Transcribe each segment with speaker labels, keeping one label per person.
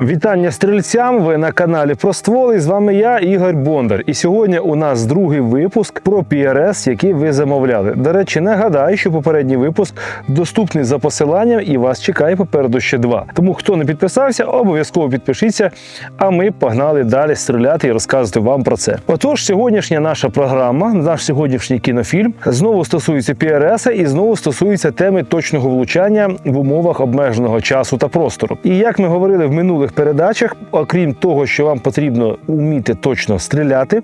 Speaker 1: Вітання стрільцям. Ви на каналі про стволи. З вами я, Ігор Бондар. І сьогодні у нас другий випуск про PRS, який ви замовляли. До речі, нагадаю, що попередній випуск доступний за посиланням і вас чекає попереду ще два. Тому хто не підписався, обов'язково підпишіться. А ми погнали далі стріляти і розказувати вам про це. Отож, сьогоднішня наша програма, наш сьогоднішній кінофільм знову стосується PRS і знову стосується теми точного влучання в умовах обмеженого часу та простору. І як ми говорили в минулих передачах, окрім того, що вам потрібно вміти точно стріляти,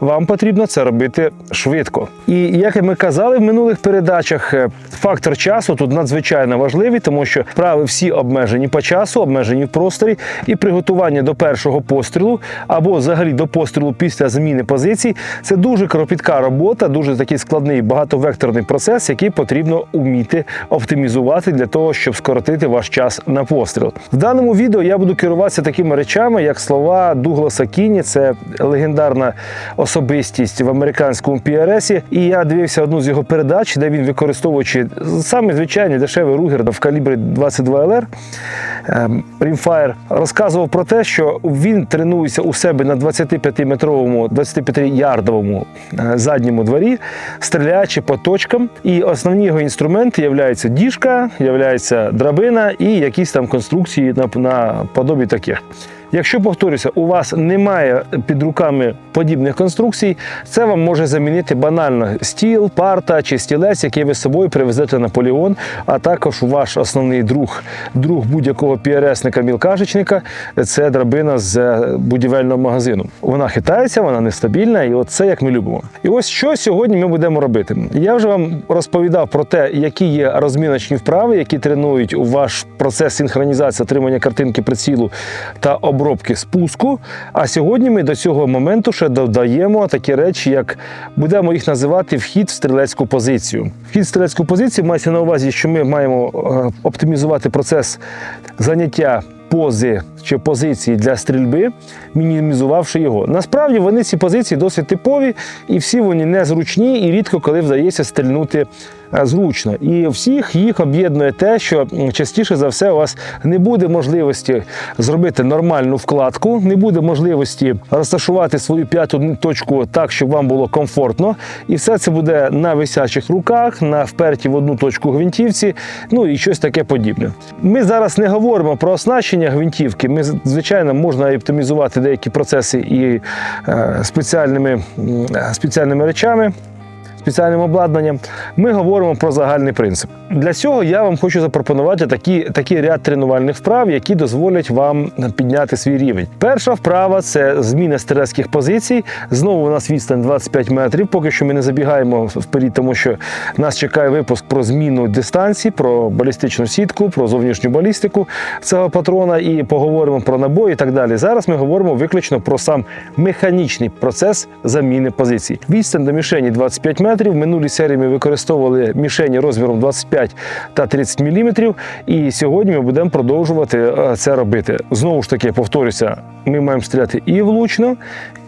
Speaker 1: вам потрібно це робити швидко. І як ми казали в минулих передачах, е, фактор часу тут надзвичайно важливий, тому що вправи всі обмежені по часу, обмежені в просторі, і приготування до першого пострілу або взагалі до пострілу після зміни позицій це дуже кропітка робота, дуже такий складний багатовекторний процес, який потрібно вміти оптимізувати для того, щоб скоротити ваш час на постріл. В даному відео я буду керуватися такими речами, як слова Дугласа Кіні, це легендарна особистість в американському PRS. І я дивився одну з його передач, де він використовуючи саме звичайний дешевий ругер в калібрі 22 LR, ем, Rimfire, розказував про те, що він тренується у себе на 25-метровому, 25-ярдовому е, задньому дворі, стріляючи по точкам. І основні його інструменти являються діжка, являється драбина і якісь там конструкції на, на подобі таких. Якщо повторюся, у вас немає під руками подібних конструкцій, це вам може замінити банально стіл, парта чи стілець, який ви з собою привезете на полігон, а також ваш основний друг, друг будь-якого піаресника мілкашечника це драбина з будівельного магазину. Вона хитається, вона нестабільна, і от це як ми любимо. І ось що сьогодні ми будемо робити. Я вже вам розповідав про те, які є розміночні вправи, які тренують ваш процес синхронізації отримання картинки прицілу та обробки спуску. А сьогодні ми до цього моменту ще додаємо такі речі, як будемо їх називати вхід в стрілецьку позицію. Вхід в стрілецьку позицію мається на увазі, що ми маємо е, оптимізувати процес заняття. Пози чи позиції для стрільби, мінімізувавши його. Насправді вони ці позиції досить типові, і всі вони незручні, і рідко коли вдається стрільнути зручно. І всіх їх об'єднує те, що частіше за все у вас не буде можливості зробити нормальну вкладку, не буде можливості розташувати свою п'яту точку так, щоб вам було комфортно. І все це буде на висячих руках, на вперті в одну точку гвинтівці, ну і щось таке подібне. Ми зараз не говоримо про оснащення гвинтівки. Ми, звичайно, можна оптимізувати деякі процеси і е, спеціальними, е, спеціальними речами спеціальним обладнанням, ми говоримо про загальний принцип. Для цього я вам хочу запропонувати такі, такий ряд тренувальних вправ, які дозволять вам підняти свій рівень. Перша вправа це зміна стрілецьких позицій. Знову у нас відстань 25 метрів. Поки що ми не забігаємо вперед, тому що нас чекає випуск про зміну дистанції, про балістичну сітку, про зовнішню балістику цього патрона і поговоримо про набої і так далі. Зараз ми говоримо виключно про сам механічний процес заміни позицій. Відстань до мішені 25 метрів. В минулій серії ми використовували мішені розміром 25 та 30 мм. І сьогодні ми будемо продовжувати е, це робити. Знову ж таки, повторюся, ми маємо стріляти і влучно,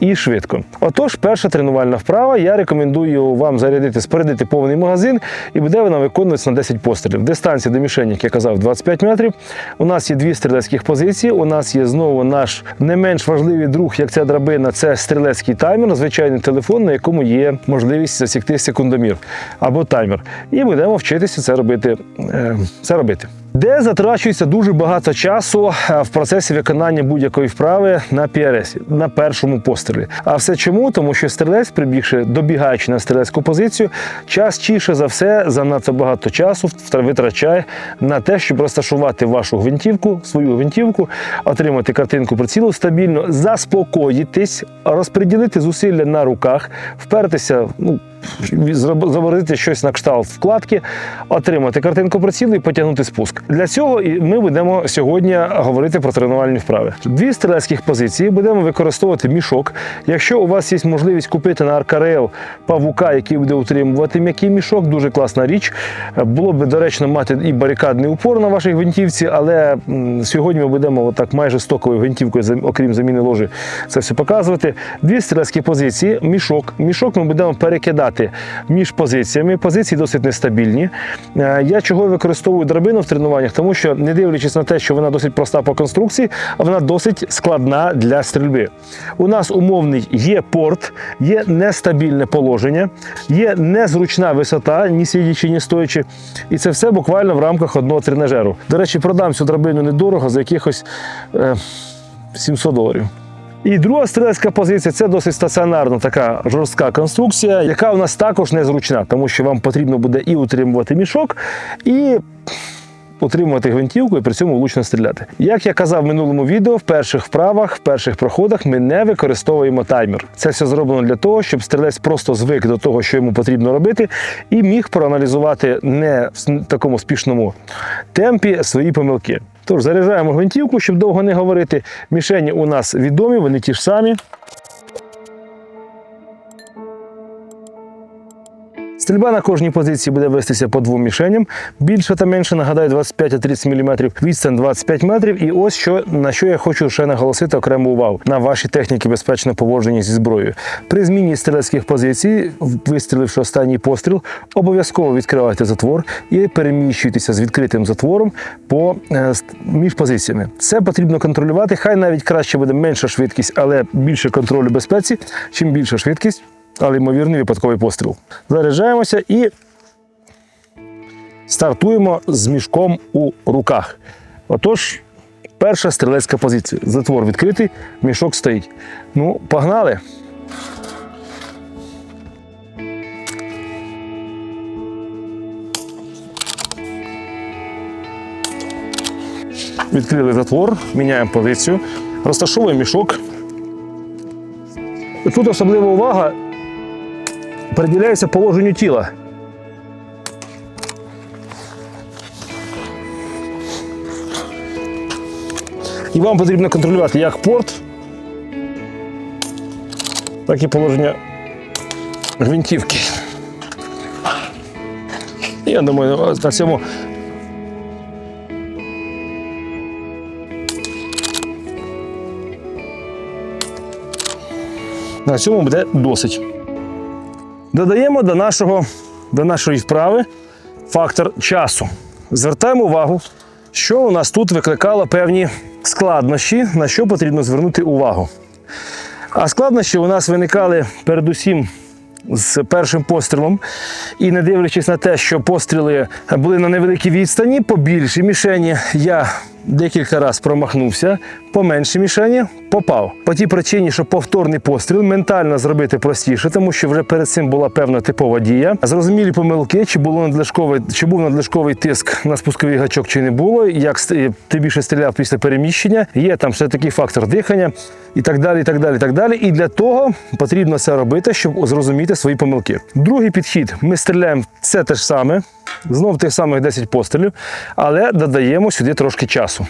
Speaker 1: і швидко. Отож, перша тренувальна вправа. Я рекомендую вам зарядити, спорядити повний магазин, і буде вона виконуватися на 10 пострілів. Дистанція до мішені, як я казав, 25 метрів. У нас є дві стрілецьких позиції. У нас є знову наш не менш важливий друг, як ця драбина, це стрілецький таймер, звичайний телефон, на якому є можливість засікти секундомір або таймер. І будемо вчитися це робити. е, Це робити. Де затрачується дуже багато часу е, в процесі виконання будь-якої вправи на PRS, на першому пострілі. А все чому? Тому що стрілець, прибігши, добігаючи на стрілецьку позицію, частіше за все занадто багато часу витрачає на те, щоб розташувати вашу гвинтівку, свою гвинтівку, отримати картинку прицілу стабільно, заспокоїтись, розподілити зусилля на руках, впертися. Ну, зроб- щось на кшталт вкладки, отримати картинку прицілу і потягнути спуск. Для цього ми будемо сьогодні говорити про тренувальні вправи. Дві стрілецьких позиції будемо використовувати мішок. Якщо у вас є можливість купити на Аркарел павука, який буде утримувати м'який мішок, дуже класна річ. Було б доречно мати і барикадний упор на вашій гвинтівці, але сьогодні ми будемо отак майже стоковою гвинтівкою, окрім заміни ложі, це все показувати. Дві стрілецькі позиції, мішок. Мішок ми будемо перекидати стріляти між позиціями. Позиції досить нестабільні. Е, Я чого використовую драбину в тренуваннях, тому що, не дивлячись на те, що вона досить проста по конструкції, вона досить складна для стрільби. У нас умовний є порт, є нестабільне положення, є незручна висота, ні сидячи, ні стоячи. І це все буквально в рамках одного тренажеру. До речі, продам цю драбину недорого за якихось е, 700 доларів. І друга стрілецька позиція це досить стаціонарна така жорстка конструкція, яка у нас також незручна, тому що вам потрібно буде і утримувати мішок, і утримувати гвинтівку і при цьому влучно стріляти. Як я казав в минулому відео, в перших вправах, в перших проходах ми не використовуємо таймер. Це все зроблено для того, щоб стрілець просто звик до того, що йому потрібно робити, і міг проаналізувати не в такому спішному темпі свої помилки. Тож заряджаємо гвинтівку, щоб довго не говорити. Мішені у нас відомі, вони ті ж самі. Стрільба на кожній позиції буде вестися по двом мішеням. Більше та менше, нагадаю, 25-30 мм, відстань 25 метрів. І ось що на що я хочу ще наголосити окрему увагу на ваші техніки безпечного поводження зі зброєю. При зміні стрілецьких позицій, вистріливши останній постріл, обов'язково відкривайте затвор і переміщуйтеся з відкритим затвором по е, між позиціями. Це потрібно контролювати. Хай навіть краще буде менша швидкість, але більше контролю безпеці. Чим більша швидкість, але ймовірний випадковий постріл. Заряджаємося і стартуємо з мішком у руках. Отож, перша стрілецька позиція. Затвор відкритий, мішок стоїть. Ну, погнали. Відкрили затвор, міняємо позицію, розташовуємо мішок. Тут особлива увага приділяється положенню тіла. І вам потрібно контролювати як порт, так і положення гвинтівки. Я думаю, на цьому на цьому буде досить. Додаємо до, нашого, до нашої вправи фактор часу. Звертаємо увагу, що у нас тут викликало певні складнощі, на що потрібно звернути увагу. А складнощі у нас виникали передусім з першим пострілом. І не дивлячись на те, що постріли були на невеликій відстані, по більшій мішені я декілька разів промахнувся, по меншій мішені попав. По тій причині, що повторний постріл ментально зробити простіше, тому що вже перед цим була певна типова дія. Зрозумілі помилки, чи було надлишковий, чи був надлишковий тиск на спусковий гачок, чи не було. Як ти більше стріляв після переміщення, є там ще такий фактор дихання і так далі. І так далі, і так далі. І для того потрібно це робити, щоб зрозуміти свої помилки. Другий підхід: ми стріляємо все те ж саме, знов тих самих 10 пострілів, але додаємо сюди трошки часу.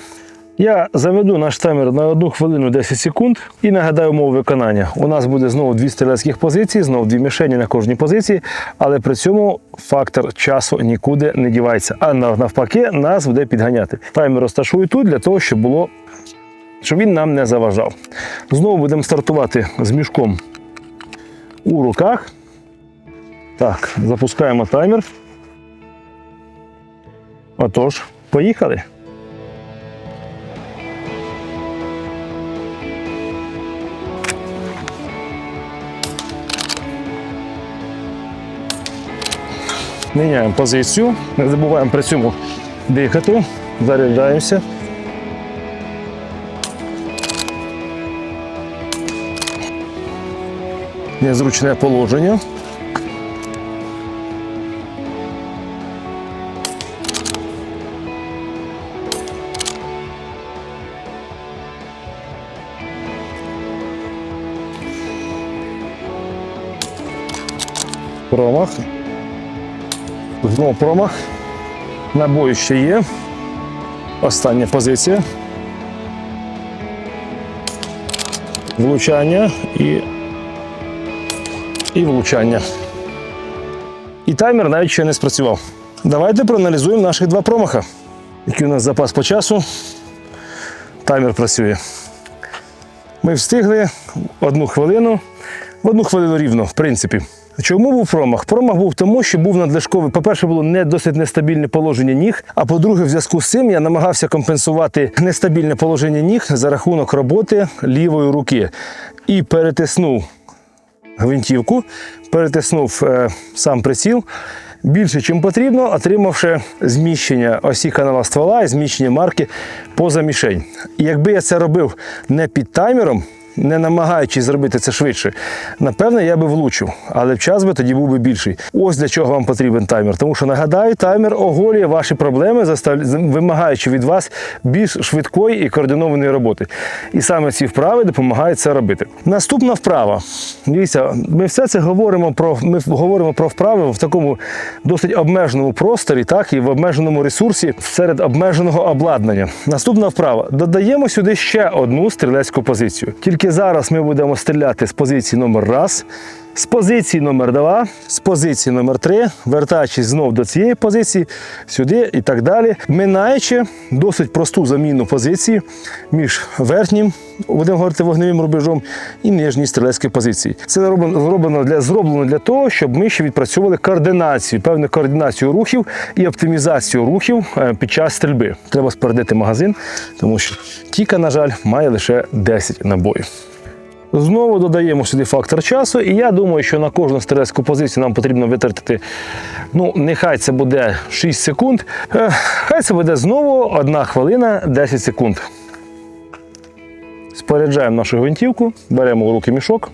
Speaker 1: Я заведу наш таймер на 1 хвилину 10 секунд і нагадаю умови виконання. У нас буде знову дві стрілецьких позиції, знову дві мішені на кожній позиції, але при цьому фактор часу нікуди не дівається. А навпаки, нас буде підганяти. Таймер розташую тут для того, щоб було, щоб він нам не заважав. Знову будемо стартувати з мішком у руках. Так, запускаємо таймер. Отож, поїхали. Міняємо позицію, не забуваємо при цьому дихати, заряджаємося. Незручне положення. Промах. Знову промах. Набої ще є. Остання позиція. Влучання і, і влучання. І таймер навіть ще не спрацював. Давайте проаналізуємо наших два промаха. Який у нас запас по часу. Таймер працює. Ми встигли одну хвилину. В одну хвилину рівно, в принципі. Чому був промах? Промах був тому, що був надлишковий. По-перше, було не досить нестабільне положення ніг. А по-друге, в зв'язку з цим я намагався компенсувати нестабільне положення ніг за рахунок роботи лівої руки і перетиснув гвинтівку, перетиснув е, сам приціл. Більше, чим потрібно, отримавши зміщення осі канала ствола і зміщення марки поза мішень. Якби я це робив не під таймером, не намагаючись зробити це швидше, напевне, я би влучив, але час би тоді був би більший. Ось для чого вам потрібен таймер. Тому що нагадаю, таймер оголює ваші проблеми, вимагаючи від вас більш швидкої і координованої роботи. І саме ці вправи допомагають це робити. Наступна вправа. Дивіться, ми все це говоримо про ми говоримо про вправи в такому досить обмеженому просторі, так і в обмеженому ресурсі серед обмеженого обладнання. Наступна вправа. Додаємо сюди ще одну стрілецьку позицію. Тільки зараз ми будемо стріляти з позиції номер раз. З позиції номер 2 з позиції номер 3 вертаючись знов до цієї позиції, сюди і так далі, минаючи досить просту заміну позиції між верхнім, будемо говорити вогневим рубежом, і нижній стрілецької позиції. Це зроблено, зроблено для зроблено для того, щоб ми ще відпрацьовували координацію, певну координацію рухів і оптимізацію рухів е, під час стрільби. Треба спередити магазин, тому що тіка, на жаль, має лише 10 набоїв. Знову додаємо сюди фактор часу, і я думаю, що на кожну стрілецьку позицію нам потрібно витратити, ну, нехай це буде 6 секунд, е, хай це буде знову 1 хвилина 10 секунд. Споряджаємо нашу гвинтівку, беремо в руки мішок.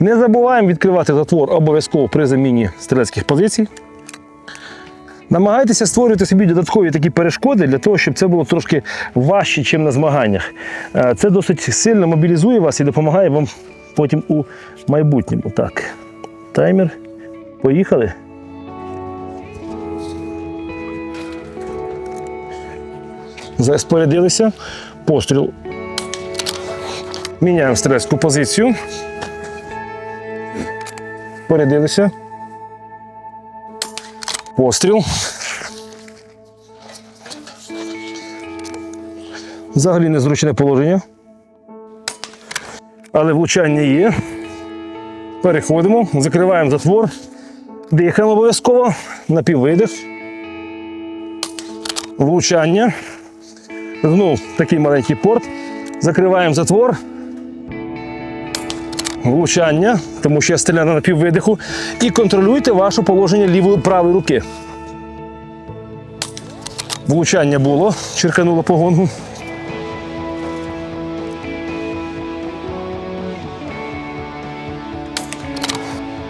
Speaker 1: Не забуваємо відкривати затвор обов'язково при заміні стрілецьких позицій. Намагайтеся створювати собі додаткові такі перешкоди для того, щоб це було трошки важче, ніж на змаганнях. Е, Це досить сильно мобілізує вас і допомагає вам потім у майбутньому. Так, таймер. Поїхали. Спорядилися. Постріл. Міняємо стрілецьку позицію. Порядилися. Постріл. Взагалі незручне положення. Але влучання є. Переходимо, закриваємо затвор, дихаємо обов'язково, напіввидих. Влучання. Знов такий маленький порт. Закриваємо затвор. Влучання, тому що я стріляю на напіввидиху. І контролюйте ваше положення лівої правої руки. Влучання було, черкануло по гонгу.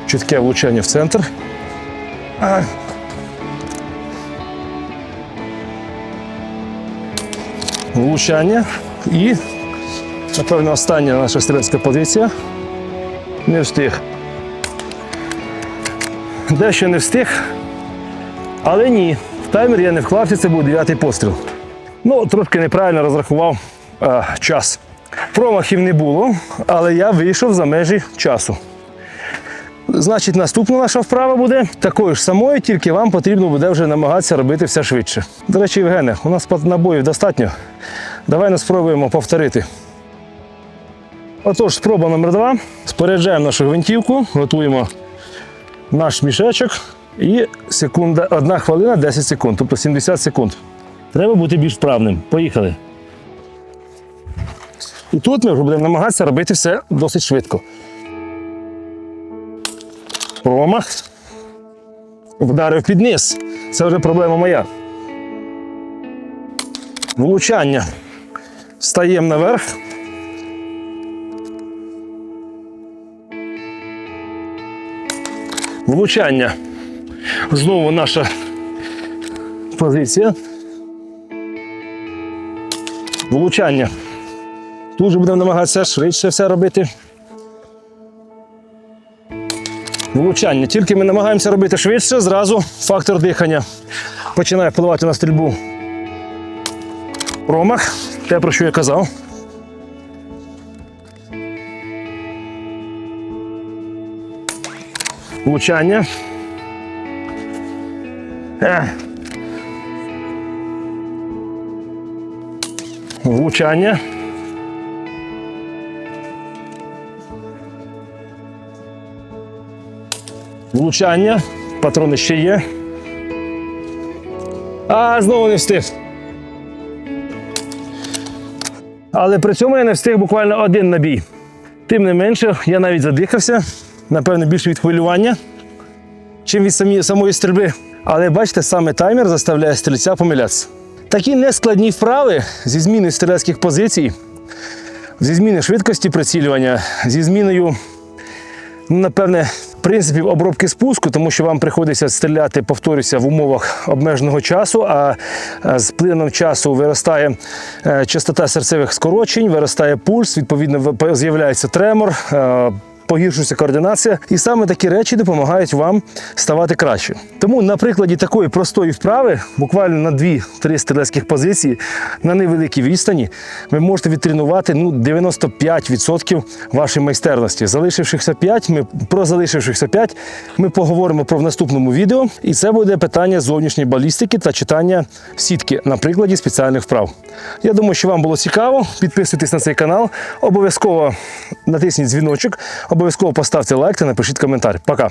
Speaker 1: Чітке влучання в центр. Влучання. І, напевно, остання наша стрілецька позиція. Не встиг. Дещо не встиг. Але ні, в таймер я не вклався, це був дев'ятий постріл. Ну, трошки неправильно розрахував е, час. Промахів не було, але я вийшов за межі часу. Значить, наступна наша вправа буде такою ж самою, тільки вам потрібно буде вже намагатися робити все швидше. До речі, Євгене, у нас набоїв достатньо. Давай ми спробуємо повторити. Отож, спроба номер два. Споряджаємо нашу гвинтівку, готуємо наш мішечок і секунда, одна хвилина 10 секунд, тобто 70 секунд. Треба бути більш вправним. Поїхали. І тут ми будемо намагатися робити все досить швидко. Промах. Вдарив під низ. Це вже проблема моя. Влучання. Встаємо наверх. Влучання. Знову наша позиція. Влучання. Тут же будемо намагатися швидше все робити. Влучання. Тільки ми намагаємося робити швидше, зразу фактор дихання починає впливати на стрільбу. Промах. Те, про що я казав. Влучання. Е. Влучання. Влучання. Патрони ще є. А, знову не встиг. Але при цьому я не встиг буквально один набій. Тим не менше, я навіть задихався, напевно, більше від хвилювання, чим від самі, самої стрільби. Але бачите, саме таймер заставляє стрільця помилятися. Такі нескладні вправи зі зміни стрілецьких позицій, зі зміни швидкості прицілювання, зі зміною, ну, напевне, принципів обробки спуску, тому що вам приходиться стріляти, повторюся, в умовах обмеженого часу, а е, з плином часу виростає е, частота серцевих скорочень, виростає пульс, відповідно, з'являється тремор. Погіршується координація, і саме такі речі допомагають вам ставати краще. Тому на прикладі такої простої вправи, буквально на 2-3 стрілецьких позиції на невеликій відстані, ви можете відтренувати ну, 95% вашої майстерності. Залишившихся 5, ми про залишившихся 5 ми поговоримо про в наступному відео. І це буде питання зовнішньої балістики та читання сітки на прикладі спеціальних вправ. Я думаю, що вам було цікаво. Підписуйтесь на цей канал, обов'язково натисніть дзвіночок, обов'язково поставте лайк та напишіть коментар. Пока!